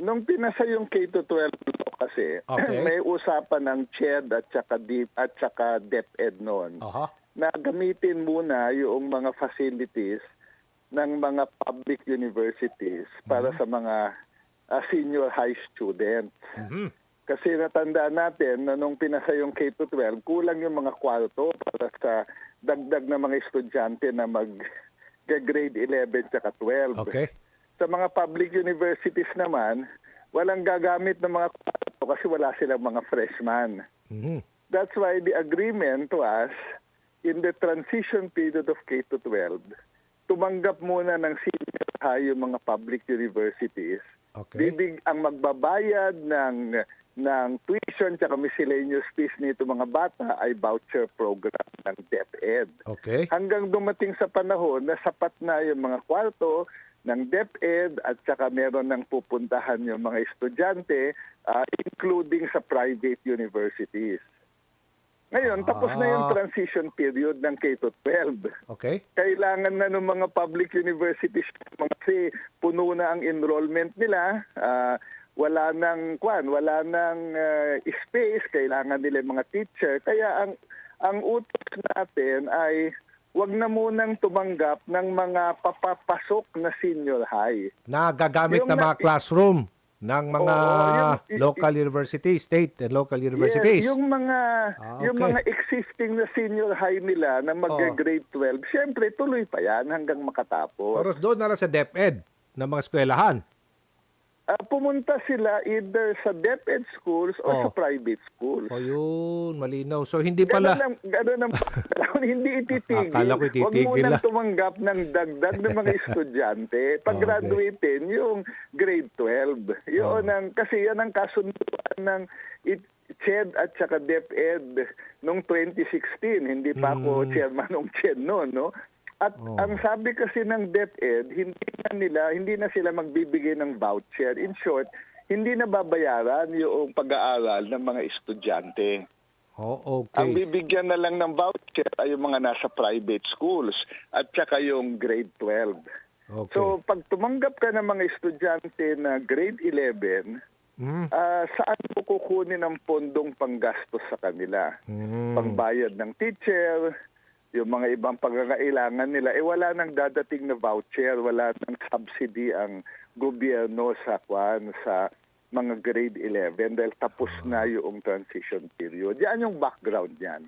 Nung pinasa yung K-12 law kasi, Okay. may usapan ng CHED at saka, DIP, at saka DepEd noon Aha. na gamitin muna yung mga facilities ng mga public universities para sa mga ah, senior high students. Mhm. Kasi natandaan natin na nung pinasa yung K-12, kulang yung mga kwarto para sa dagdag na mga estudyante na mag grade 11 at 12. Okay. Sa mga public universities naman, walang gagamit ng mga kwarto kasi wala silang mga freshman. Mhm. That's why the agreement was in the transition period of K-12, tumanggap muna ng senior high yung mga public universities. Okay. Bibig ang magbabayad ng ng tuition at miscellaneous fees nito mga bata ay voucher program ng DepEd. Okay. Hanggang dumating sa panahon na sapat na yung mga kwarto ng DepEd at saka meron ng pupuntahan yung mga estudyante ah, including sa private universities. Ngayon, tapos na yung Ah. transition period ng K-12 Okay. kailangan na ng mga public universities mga kasi puno na ang enrollment nila ah, wala nang kwan wala nang ah, space kailangan nila mga teacher kaya ang ang utos natin ay wag na munang tumanggap ng mga papapasok na senior high Na gagamit Yung ng mga na- classroom ng mga Oo, yung- local universities, state and local universities. Yes, yung mga Ah, yung okay. mga existing na senior high nila na mag-grade 12 syempre tuloy pa yan hanggang makatapos Pero doon na lang sa DepEd ng mga eskwelahan. Ah, pumunta sila either sa DepEd schools or Oh. sa private schools. O yun, malinaw. So hindi Ganun pala... ang, ganun ang hindi ititigil. Akala ko ititigil Huwag munang lang. tumanggap ng dagdag ng mga estudyante. Pag-graduatein yung grade 12. Yun Oh. ang, kasi yan ang kasunduan ng it, CHED at saka DepEd noong 2016. Hindi pa ako Mm. chairman ng CHED noon, no? At Oh. ang sabi kasi ng DepEd, hindi na nila, hindi na sila magbibigay ng voucher. In short, hindi na babayaran yung pag-aaral ng mga estudyante. Oh, Ang okay. bibigyan na lang ng voucher ay yung mga nasa private schools at saka yung grade 12. Okay. So pag tumanggap ka ng mga estudyante na grade 11, Mm. ah, saan mo kukunin ang pondong panggastos sa kanila? Mm. Pangbayad ng teacher, yung mga ibang pangangailangan nila, eh wala nang dadating na voucher, wala nang subsidy ang gobyerno sa kwan sa mga grade 11 dahil tapos na yung transition period. Yan yung background niyan.